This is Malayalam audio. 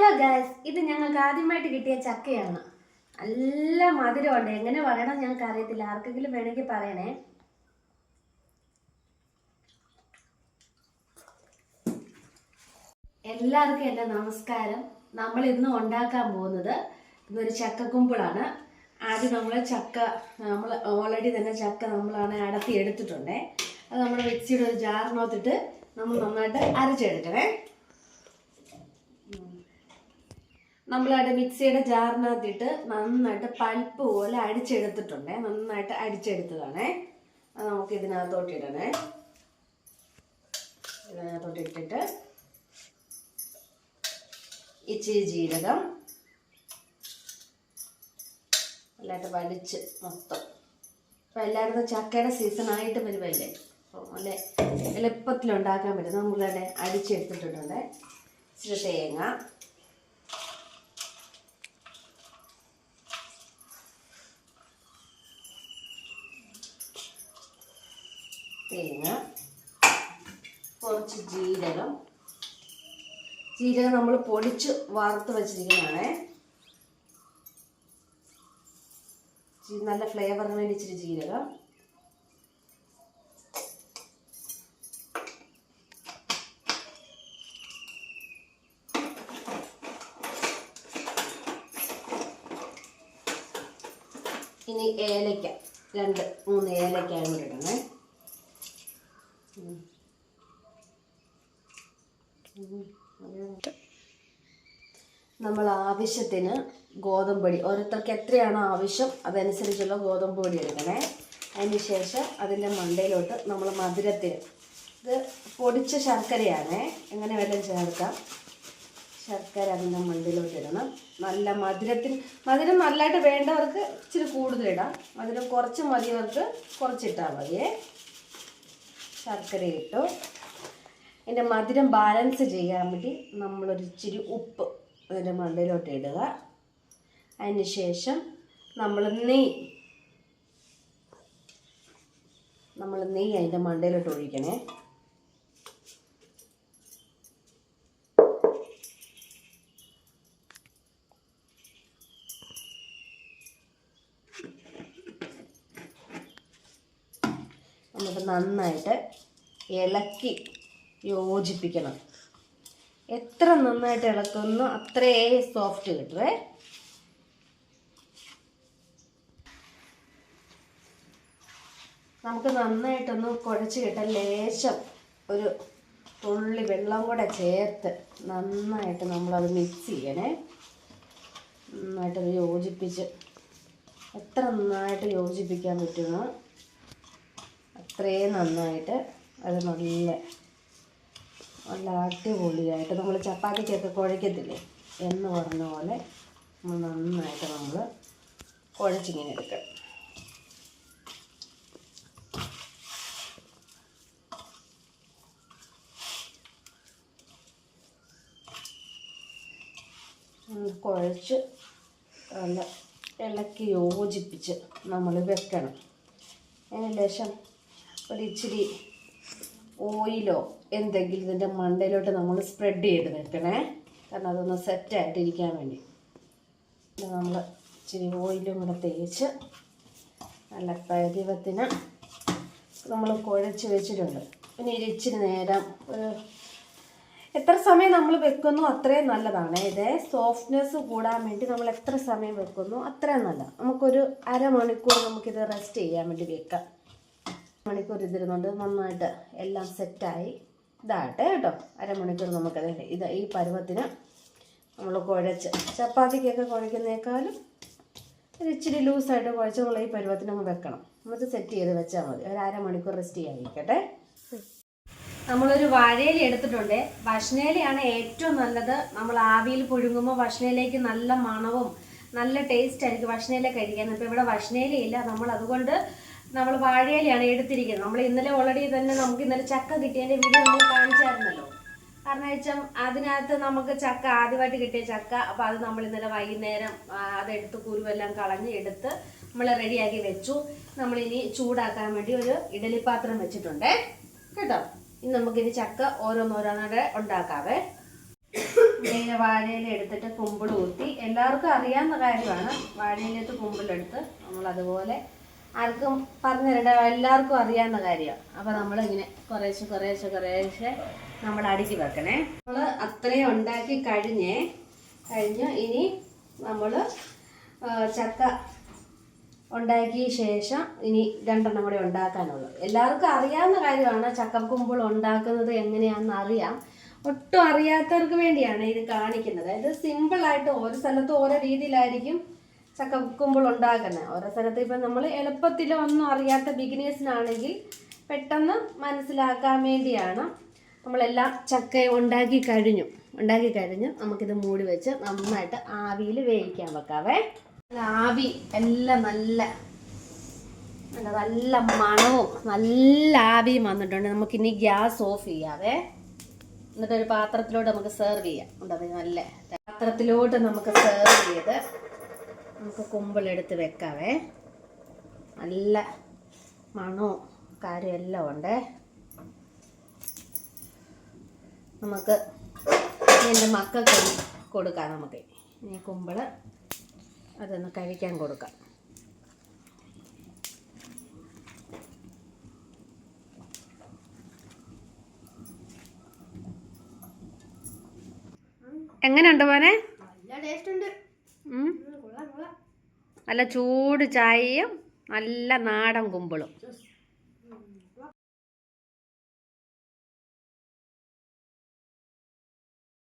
ഹലോ ഗായ്സ് ഇത് ഞങ്ങൾക്ക് ആദ്യമായിട്ട് കിട്ടിയ ചക്കയാണ്. നല്ല മധുരമുണ്ട്. എങ്ങനെ പറയണം ഞങ്ങൾക്ക് അറിയത്തില്ല ആർക്കെങ്കിലും വേണമെങ്കിൽ പറയണേ. എല്ലാവർക്കും എന്റെ നമസ്കാരം. നമ്മൾ ഇന്ന് ഉണ്ടാക്കാൻ പോകുന്നത് ഇതൊരു ചക്കക്കുമ്പിളാണ് ആദ്യം നമ്മൾ ചക്ക നമ്മൾ ഓൾറെഡി തന്നെ ചക്ക നമ്മളാണ് അടത്തി എടുത്തിട്ടുണ്ടേ. അത് നമ്മൾ മിക്സിയുടെ ഒരു ജാറിനകത്തിട്ട് നമ്മൾ നന്നായിട്ട് അരച്ചെടുക്കണേ. നമ്മളവിടെ മിക്സിയുടെ ജാറിനകത്തിട്ട് നന്നായിട്ട് പൾപ്പ് പോലെ അടിച്ചെടുത്തിട്ടുണ്ടേ. നന്നായിട്ട് അടിച്ചെടുത്തതാണേ. അത് നമുക്ക് ഇതിനകത്തോട്ട് ഇടണേ. ഇതിനകത്തോട്ട് ഇട്ടിട്ട് ഇച്ചിരി ജീരകം നല്ലതായിട്ട് വലിച്ച് മൊത്തം. ഇപ്പം എല്ലായിടത്തും ചക്കയുടെ സീസൺ ആയിട്ട് വരുമല്ലേ അപ്പോൾ നല്ല എളുപ്പത്തിൽ ഉണ്ടാക്കാൻ പറ്റും. നമ്മളവിടെ അടിച്ചെടുത്തിട്ടുണ്ട് ഇച്ചിരി തേങ്ങ. തേങ്ങ കുറച്ച് ജീരകം. ജീരകം നമ്മൾ പൊടിച്ച് വറുത്ത് വച്ചിരിക്കുന്നതാണേ. നല്ല ഫ്ലേവറിന് വേണ്ടി ഇച്ചിരി ജീരകം. ഇനി ഏലക്ക. രണ്ട് മൂന്ന് ഏലയ്ക്കാണ് കൂടി ഇടണേ. നമ്മൾ ആവശ്യത്തിന് ഗോതമ്പ് പൊടി ഓരോരുത്തർക്ക് എത്രയാണോ ആവശ്യം അതനുസരിച്ചുള്ള ഗോതമ്പ് പൊടി എടുക്കണേ. അതിന് ശേഷം അതിന്റെ മണ്ടയിലോട്ട് നമ്മൾ മധുരത്തിന്. ഇത് പൊടിച്ച ശർക്കരയാണ്. എങ്ങനെ വേണം ചേർക്കാം. ശർക്കര അതിന്റെ മണ്ടയിലോട്ട് ഇടണം. നല്ല മധുരത്തിന് മധുരം നല്ലതായിട്ട് വേണ്ടവർക്ക് ഇച്ചിരി കൂടുതലിടാം മധുരം കുറച്ച് മതിയവർക്ക് കുറച്ചിട്ടാൽ മതിയേ. ശർക്കര ഇട്ടു. എന്റെ മധുരം ബാലൻസ് ചെയ്യാൻ വേണ്ടി നമ്മളൊരു ഇച്ചിരി ഉപ്പ് അതിന്റെ മണ്ടയിലോട്ട് ഇടുക. അതിന് ശേഷം നമ്മൾ നെയ്യ് നമ്മൾ നെയ്യ് അതിന്റെ മണ്ടയിലോട്ട് ഒഴിക്കണേ. നമുക്ക് നന്നായിട്ട് ഇളക്കി യോജിപ്പിക്കണം. എത്ര നന്നായിട്ട് ഇളക്കുന്നു അത്രേ സോഫ്റ്റ് കിട്ടുവേ നമുക്ക് നന്നായിട്ടൊന്ന് കുഴച്ച് കിട്ടാൻ ലേശം ഒരു തുള്ളി വെള്ളം കൂടെ ചേർത്ത് നന്നായിട്ട് നമ്മളത് മിക്സ് ചെയ്യണേ. നന്നായിട്ടത് യോജിപ്പിച്ച് എത്ര നന്നായിട്ട് യോജിപ്പിക്കാൻ പറ്റുമോ അത്രയും നന്നായിട്ട് അത് നല്ല നല്ല അടിപൊളിയായിട്ട് നമ്മൾ ചപ്പാത്തി ചപ്പാത്തിക്കൊക്കെ കുഴക്കത്തില്ലേ? എന്ന് പറഞ്ഞ പോലെ നന്നായിട്ട് നമ്മൾ കുഴച്ചിങ്ങനെ എടുക്കാം. കുഴച്ച് നല്ല ഇളക്കി യോജിപ്പിച്ച് നമ്മൾ വെക്കണം. ശേഷം ഒരു ഇച്ചിരി ഓയിലോ എന്തെങ്കിലും ഇതിന്റെ മണ്ടയിലോട്ട് നമ്മൾ സ്പ്രെഡ് ചെയ്ത് വെക്കണേ കാരണം അതൊന്ന് സെറ്റായിട്ടിരിക്കാൻ വേണ്ടി. നമ്മൾ ഇച്ചിരി ഓയിലും കൂടെ തേച്ച് നല്ല പരുവത്തിന് നമ്മൾ കുഴച്ച് വെച്ചിട്ടുണ്ട്. പിന്നെ ഇച്ചിരി നേരം ഒരു എത്ര സമയം നമ്മൾ വെക്കുന്നു അത്രയും നല്ലതാണ്. ഇത് സോഫ്റ്റ്നെസ് കൂടാൻ വേണ്ടി നമ്മൾ എത്ര സമയം വെക്കുന്നു അത്രയും നല്ല നമുക്കൊരു അരമണിക്കൂർ നമുക്കിത് റെസ്റ്റ് ചെയ്യാൻ വേണ്ടി വെക്കാം. മണിക്കൂർ ഇതിരുന്നുണ്ട് നന്നായിട്ട് എല്ലാം സെറ്റായി. ഇതാകട്ടെ കേട്ടോ. അരമണിക്കൂർ നമുക്കത് ഇത് ഈ പരുവത്തിന് നമ്മൾ കുഴച്ച് ചപ്പാത്തിക്കൊക്കെ കുഴക്കുന്നേക്കാളും ഒരു ഇച്ചിരി ലൂസായിട്ട് കുഴച്ച് നമ്മൾ ഈ പരുവത്തിന് അങ്ങ് വെക്കണം. എന്നിട്ട് സെറ്റ് ചെയ്ത് വെച്ചാൽ മതി. ഒരു അരമണിക്കൂർ റെസ്റ്റ് ചെയ്യാതിരിക്കട്ടെ. നമ്മളൊരു വാഴയില എടുത്തിട്ടുണ്ട്. ഭക്ഷണയിലയാണ് ഏറ്റവും നല്ലത്. നമ്മൾ ആവിയിൽ പുഴുങ്ങുമ്പോൾ ഭക്ഷണയിലേക്ക് നല്ല മണവും നല്ല ടേസ്റ്റ് ആയിരിക്കും ഭക്ഷണയില കഴിക്കാൻ. ഇപ്പം ഇവിടെ ഭക്ഷണയിലയില്ല നമ്മൾ അതുകൊണ്ട് നമ്മൾ വാഴയിലയാണ് എടുത്തിരിക്കുന്നത്. നമ്മൾ ഇന്നലെ ഓൾറെഡി തന്നെ നമുക്ക് ഇന്നലെ ചക്ക കിട്ടിയതിന്റെ വീഡിയോ നമ്മൾ കാണിച്ചായിരുന്നല്ലോ. കാരണം വെച്ചാൽ അതിനകത്ത് നമുക്ക് ചക്ക ആദ്യമായിട്ട് കിട്ടിയ ചക്ക. അപ്പോൾ അത് നമ്മൾ ഇന്നലെ വൈകുന്നേരം അതെടുത്ത് കുരുവെല്ലാം കളഞ്ഞ് എടുത്ത് നമ്മൾ റെഡിയാക്കി വെച്ചു. നമ്മളിനി ചൂടാക്കാൻ വേണ്ടി ഒരു ഇഡലിപ്പാത്രം വെച്ചിട്ടുണ്ട്. കേട്ടോ? ഇനി നമുക്കിനി ചക്ക ഓരോന്നോരോന്നോടെ ഉണ്ടാക്കാവേ. ഇങ്ങനെ വാഴയില എടുത്തിട്ട് കുമ്പിൾ ഊത്തി. എല്ലാവർക്കും അറിയാവുന്ന കാര്യമാണ്. വാഴയിലത്ത് കുമ്പിളെടുത്ത് നമ്മൾ അതുപോലെ ആർക്കും പറഞ്ഞു എല്ലാവർക്കും അറിയാവുന്ന കാര്യമാണ് അപ്പോൾ നമ്മളിങ്ങനെ കുറേശ്ശെ കുറേശ്ശെ കുറേശ്ശെ നമ്മൾ അടുക്കി വെക്കണേ. നമ്മൾ അത്രയും ഉണ്ടാക്കി കഴിഞ്ഞേ കഴിഞ്ഞ് ഇനി നമ്മൾ ചക്ക ഉണ്ടാക്കിയ ശേഷം ഇനി രണ്ടെണ്ണം കൂടെ ഉണ്ടാക്കാനുള്ളൂ. എല്ലാവർക്കും അറിയാവുന്ന കാര്യമാണ് ചക്കക്കുമ്പോൾ ഉണ്ടാക്കുന്നത് എങ്ങനെയാണെന്ന് അറിയാം. ഒട്ടും അറിയാത്തവർക്ക് വേണ്ടിയാണ് ഇത് കാണിക്കുന്നത്. ഇത് സിമ്പിളായിട്ട് ഓരോ സ്ഥലത്തും ഓരോ രീതിയിലായിരിക്കും ചക്കക്കുമ്പിൾ ഉണ്ടാക്കുന്നത് ഓരോ സ്ഥലത്ത് ഇപ്പം നമ്മൾ എളുപ്പത്തിൽ ഒന്നും അറിയാത്ത ബിഗിനേഴ്സിനാണെങ്കിൽ പെട്ടെന്ന് മനസ്സിലാക്കാൻ വേണ്ടിയാണ് നമ്മളെല്ലാം ചക്ക ഉണ്ടാക്കി കഴിഞ്ഞു. ഉണ്ടാക്കി കഴിഞ്ഞ് നമുക്കിത് മൂടി വെച്ച് നന്നായിട്ട് ആവിയിൽ വേവിക്കാൻ വെക്കാവേ. ആവി എല്ലാം നല്ല നല്ല നല്ല മണവും നല്ല ആവിയും വന്നിട്ടുണ്ട്. നമുക്കിനി ഗ്യാസ് ഓഫ് ചെയ്യാവേ. എന്നിട്ടൊരു പാത്രത്തിലോട്ട് നമുക്ക് സെർവ് ചെയ്യാം. ഉണ്ടത് നല്ല പാത്രത്തിലോട്ട് നമുക്ക് സെർവ് ചെയ്ത് നമുക്ക് കുമ്പിളെടുത്ത് വെക്കാവേ. നല്ല മണവും കാര്യം എല്ലാം ഉണ്ട്. നമുക്ക് എന്റെ മക്കൾക്ക് കൊടുക്കാം നമുക്ക്. ഈ കുമ്പൾ അതൊന്ന് കഴിക്കാൻ കൊടുക്കാം. എങ്ങനെയുണ്ട് മോനെ? നല്ല ടേസ്റ്റ് ഉണ്ട്. നല്ല ചൂട് ചായയും നല്ല നാടൻ കുമ്പിളും.